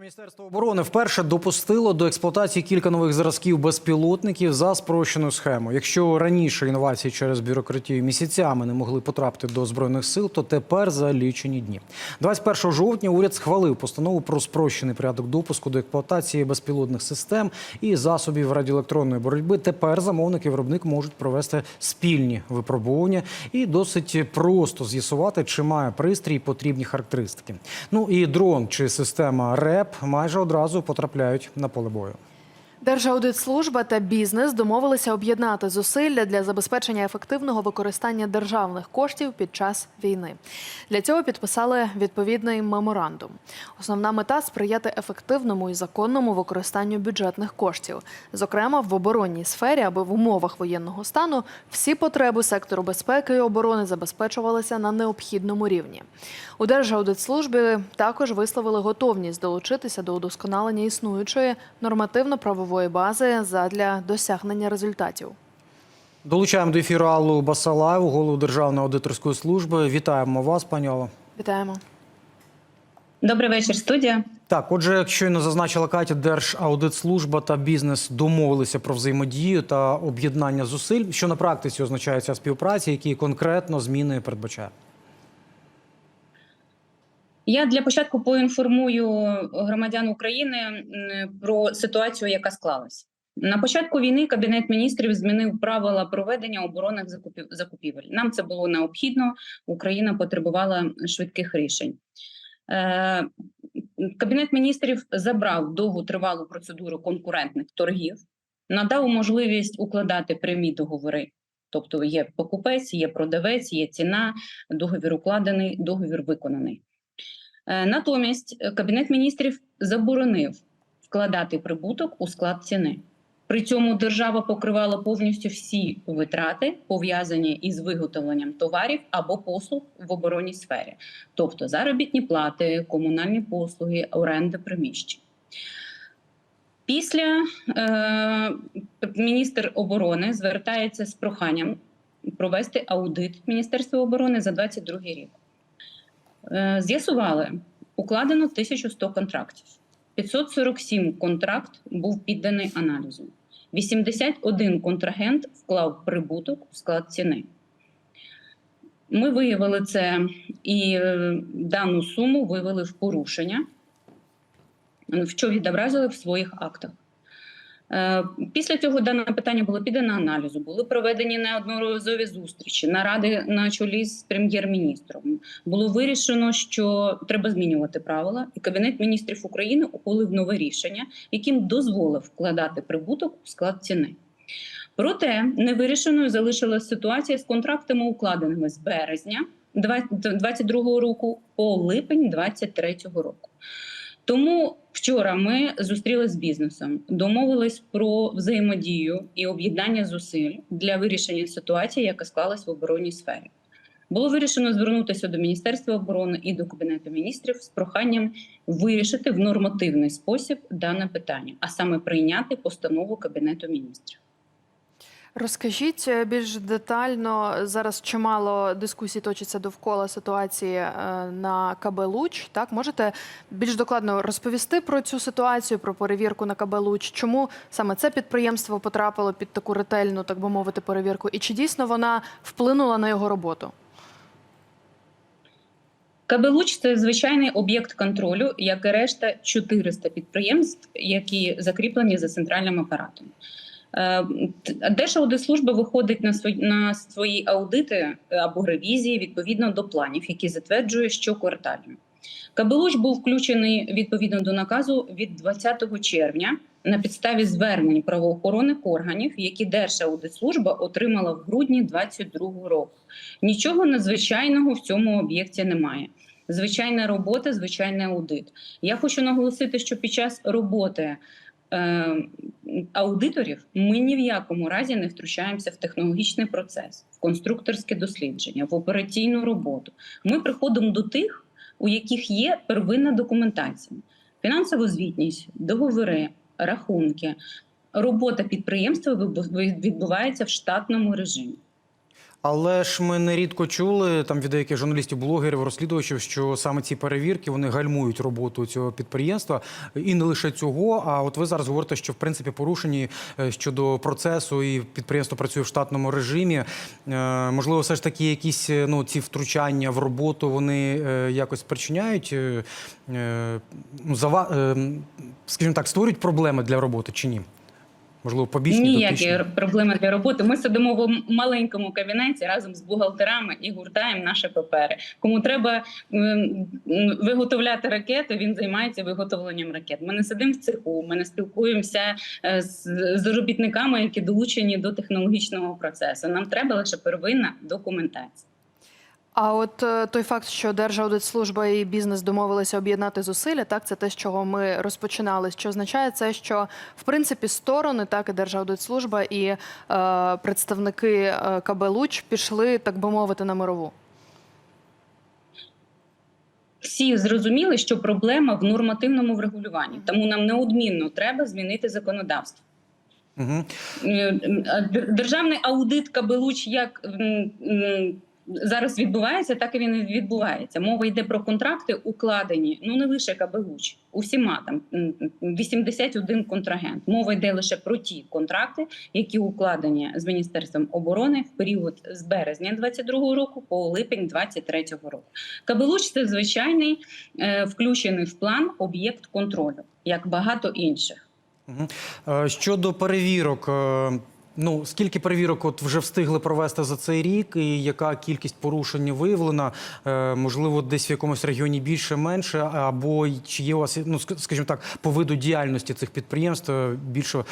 Міністерство оборони вперше допустило до експлуатації кілька нових зразків безпілотників за спрощеною схемою. Якщо раніше інновації через бюрократію місяцями не могли потрапити до збройних сил, то тепер за лічені дні. 21 жовтня уряд схвалив постанову про спрощений порядок допуску до експлуатації безпілотних систем і засобів радіоелектронної боротьби. Тепер замовники виробник можуть провести спільні випробування і досить просто з'ясувати, чи має пристрій потрібні характеристики. Ну і дрон чи система РЕП майже одразу потрапляють на поле бою. Держаудитслужба та бізнес домовилися об'єднати зусилля для забезпечення ефективного використання державних коштів під час війни. Для цього підписали відповідний меморандум. Основна мета сприяти ефективному і законному використанню бюджетних коштів, зокрема в оборонній сфері, аби в умовах воєнного стану всі потреби сектору безпеки і оборони забезпечувалися на необхідному рівні. У Держаудитслужбі також висловили готовність долучитися до удосконалення існуючої нормативно-правової бази задля досягнення результатів. Долучаємо до ефіру Аллу Басалаєву, голову Державної аудиторської служби. Вітаємо вас, пані Алло. Вітаємо. Добрий вечір, студія. Так, отже, як щойно зазначила Катя, Держаудитслужба та бізнес домовилися про взаємодію та об'єднання зусиль. Що на практиці означає ця співпраця, які конкретно зміни передбачає? Я для початку поінформую громадян України про ситуацію, яка склалась. На початку війни Кабінет міністрів змінив правила проведення оборонних закупівель. Нам це було необхідно. Україна потребувала швидких рішень. Е, Кабінет міністрів забрав довготривалу процедуру конкурентних торгів, надав можливість укладати прямі договори. Тобто є покупець, є продавець, є ціна, договір укладений, договір виконаний. Е, Натомість е, Кабінет міністрів заборонив вкладати прибуток у склад ціни. При цьому держава покривала повністю всі витрати, пов'язані із виготовленням товарів або послуг в оборонній сфері, тобто заробітні плати, комунальні послуги, оренда приміщень. Після е, міністр оборони звертається з проханням провести аудит Міністерства оборони за 2022 рік. Е, З'ясували, укладено 1100 контрактів. 547 контракт був підданий аналізу. 81 контрагент вклав прибуток у склад ціни. Ми виявили це і е, дану суму вивели в порушення, що відобразили в своїх актах. Е, Після цього дане питання було піддано аналізу, були проведені неодноразові зустрічі, наради на чолі з прем'єр-міністром. Було вирішено, що треба змінювати правила, і Кабінет міністрів України ухвалив нове рішення, яким дозволив вкладати прибуток у склад ціни. Проте невирішеною залишилася ситуація з контрактами, укладеними з березня 2022 року по липень 2023 року. Тому вчора ми зустрілися з бізнесом, домовились про взаємодію і об'єднання зусиль для вирішення ситуації, яка склалась в оборонній сфері. Було вирішено звернутися до Міністерства оборони і до Кабінету міністрів з проханням вирішити в нормативний спосіб дане питання, а саме прийняти постанову Кабінету міністрів. Розкажіть е, більш детально зараз. Чимало дискусій точиться довкола ситуації е, на КБ Луч. Так можете більш докладно розповісти про цю ситуацію, про перевірку на КБ Луч? Чому саме це підприємство потрапило під таку ретельну, так би мовити, перевірку? І чи дійсно вона вплинула на його роботу? КБ «Луч» – це звичайний об'єкт контролю, як і решта 400 підприємств, які закріплені за центральним апаратом. Е, Держаудитслужба виходить на свої, на свої аудити або ревізії відповідно до планів, які затверджує щоквартально. КБ «Луч» був включений відповідно до наказу від 20 червня на підставі звернень правоохоронних органів, які Держаудитслужба отримала в грудні 2022 року. Нічого надзвичайного в цьому об'єкті немає. Звичайна робота, звичайний аудит. Я хочу наголосити, що під час роботи е, аудиторів ми ні в якому разі не втручаємося в технологічний процес, в конструкторське дослідження, в операційну роботу. Ми приходимо до тих, у яких є первинна документація, фінансова звітність, договори, рахунки. Робота підприємства відбувається в штатному режимі. Але ж ми нерідко чули там від деяких журналістів, блогерів, розслідувачів, що саме ці перевірки вони гальмують роботу цього підприємства. І не лише цього. А от ви зараз говорите, що в принципі порушені е, щодо процесу, і підприємство працює в штатному режимі. Е, Можливо, все ж таки якісь е, ну ці втручання в роботу вони якось спричиняють, е, ну, скажімо так, створюють проблеми для роботи чи ні? Можливо, побічні Ніякі дотичні? проблеми для роботи. Ми сидимо в маленькому кабінеті разом з бухгалтерами і гуртаємо наші папери. Кому треба виготовляти ракети, він займається виготовленням ракет. Ми не сидимо в цеху, ми не спілкуємося е, з робітниками, які долучені до технологічного процесу. Нам треба лише первинна документація. А от е, той факт, що Держаудитслужба і бізнес домовилися об'єднати зусилля, так це те, з чого ми розпочинали. Що означає це, що в принципі сторони, так і Держаудитслужба і е, представники е, КБ Луч пішли, так би мовити, на мирову. Всі зрозуміли, що проблема в нормативному врегулюванні, тому нам неодмінно треба змінити законодавство. Угу. Державний аудит Кабелуч як зараз відбувається, так і він відбувається. Мова йде про контракти, укладені ну не лише Кабелуч, усіма там м, м, 81 контрагент. Мова йде лише про ті контракти, які укладені з міністерством оборони в період з березня 22 року по липень 23 року. Кабелуч це звичайний е, включений в план об'єкт контролю, як багато інших. Е, Щодо перевірок, е, ну скільки перевірок от вже встигли провести за цей рік, і яка кількість порушень виявлена? Е, Можливо, десь в якомусь регіоні більше, менше, або чи є у вас, ну скажімо так, по виду діяльності цих підприємств е, більше е,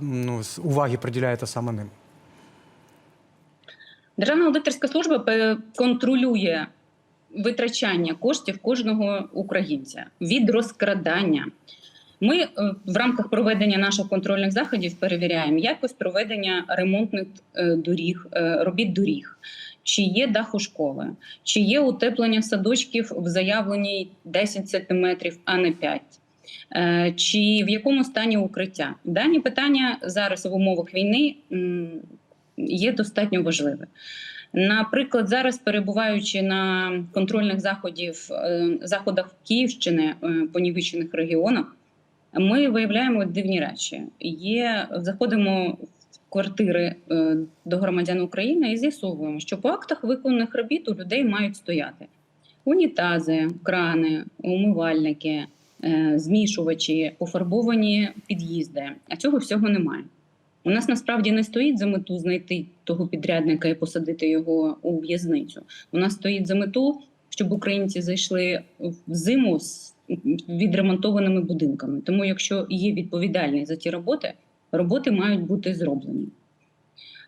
ну, уваги приділяєте саме ним? Державна аудиторська служба контролює витрачання коштів кожного українця від розкрадання. Ми е, в рамках проведення наших контрольних заходів перевіряємо якість проведення ремонтних е, доріг, е, робіт доріг, чи є дах у школи, чи є утеплення садочків в заявленій 10 сантиметрів, а не 5. Е, Чи в якому стані укриття? Дані питання зараз в умовах війни є достатньо важливе. Наприклад, зараз перебуваючи на контрольних заходів, заходах Київщини понівечених регіонах, ми виявляємо дивні речі. Є заходимо в квартири е, до громадян України і з'ясовуємо, що по актах виконаних робіт у людей мають стояти унітази, крани, умивальники, е, змішувачі, пофарбовані під'їзди. А цього всього немає. У нас насправді не стоїть за мету знайти того підрядника і посадити його у в'язницю. У нас стоїть за мету, щоб українці зайшли в зиму з відремонтованими будинками. Тому, якщо є відповідальний за ті роботи, роботи мають бути зроблені.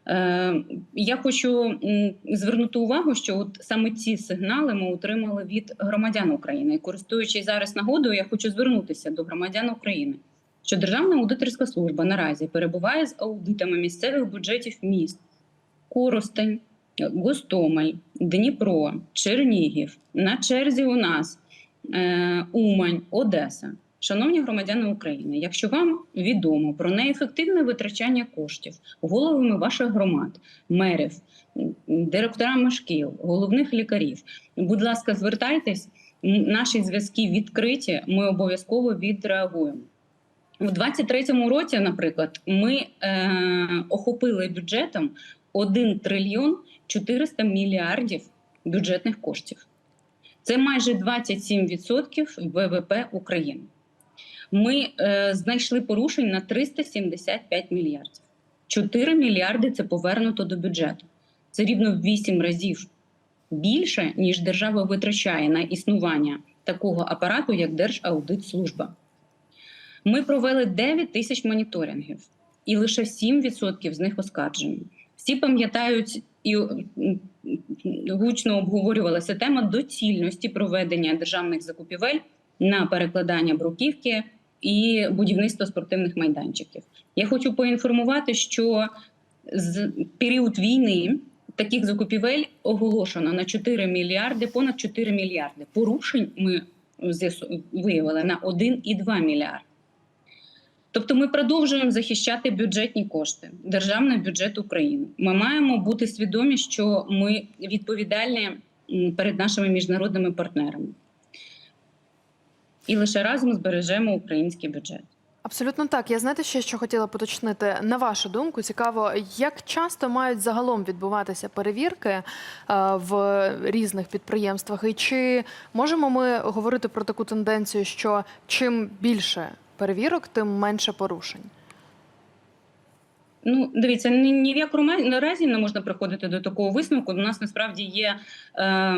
Е, я хочу звернути увагу, що от саме ці сигнали ми отримали від громадян України. І користуючись зараз нагодою, я хочу звернутися до громадян України, що Державна аудиторська служба наразі перебуває з аудитами місцевих бюджетів міст Коростень, Гостомель, Дніпро, Чернігів. На черзі у нас Умань, Одеса. Шановні громадяни України, якщо вам відомо про неефективне витрачання коштів головами ваших громад, мерів, директорами шкіл, головних лікарів, будь ласка, звертайтесь. Наші зв'язки відкриті. Ми обов'язково відреагуємо. У 23-му році, наприклад, ми е, охопили бюджетом 1 трильйон 400 мільярдів бюджетних коштів. Це майже 27% ВВП України. Ми е, знайшли порушень на 375 мільярдів. 4 мільярди це повернуто до бюджету. Це рівно в 8 разів більше, ніж держава витрачає на існування такого апарату, як Держаудитслужба. Ми провели 9 тисяч моніторингів, і лише 7% з них оскаржені. Всі пам'ятають і гучно обговорювалася тема доцільності проведення державних закупівель на перекладання бруківки і будівництво спортивних майданчиків. Я хочу поінформувати, що з період війни таких закупівель оголошено на 4 мільярди, понад 4 мільярди. Порушень ми виявили на 1,2 мільярди. Тобто ми продовжуємо захищати бюджетні кошти, державний бюджет України. Ми маємо бути свідомі, що ми відповідальні перед нашими міжнародними партнерами. І лише разом збережемо український бюджет. Абсолютно так. Я знаєте, ще що хотіла поточнити. На вашу думку, цікаво, як часто мають загалом відбуватися перевірки е, в різних підприємствах, і чи можемо ми говорити про таку тенденцію, що чим більше перевірок, тим менше порушень? Ну, дивіться, ні, ні в якому ма- разі не можна приходити до такого висновку. У нас насправді є е,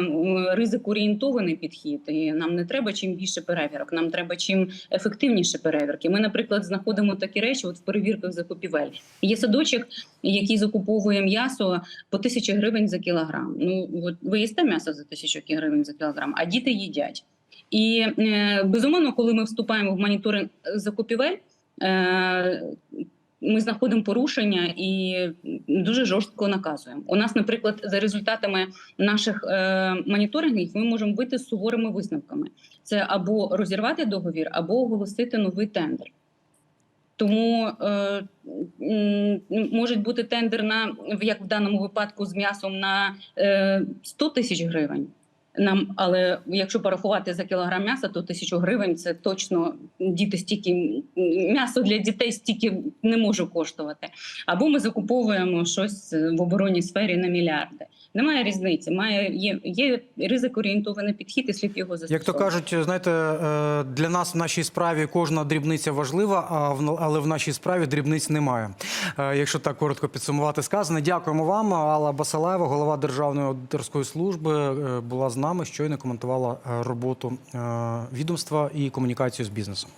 ризик орієнтований підхід, і нам не треба чим більше перевірок, нам треба чим ефективніше перевірки. Ми, наприклад, знаходимо такі речі от в перевірках закупівель. Є садочок, який закуповує м'ясо по тисячі гривень за кілограм. Ну от ви їсте м'ясо за тисячу гривень за кілограм, а діти їдять. І е, безумовно, коли ми вступаємо в моніторинг закупівель. Е, ми знаходимо порушення і дуже жорстко наказуємо. У нас, наприклад, за результатами наших е, моніторингів, ми можемо вийти з суворими висновками: це або розірвати договір, або оголосити новий тендер. Тому е, може бути тендер на як в даному випадку з м'ясом на е, 100 тисяч гривень. Нам, але якщо порахувати за кілограм м'яса, то тисячу гривень це точно діти стільки м'ясо для дітей стільки не може коштувати. Або ми закуповуємо щось в оборонній сфері на мільярди. Немає різниці. Має є, є ризик орієнтований підхід, і слід його Як то кажуть, знаєте, е, для нас в нашій справі кожна дрібниця важлива, а в- але в нашій справі дрібниць немає. Е, Якщо так коротко підсумувати сказане, дякуємо вам. Алла Басалаєва, голова Державної аудиторської служби, е, була з нами. Щойно коментувала роботу відомства і комунікацію з бізнесом.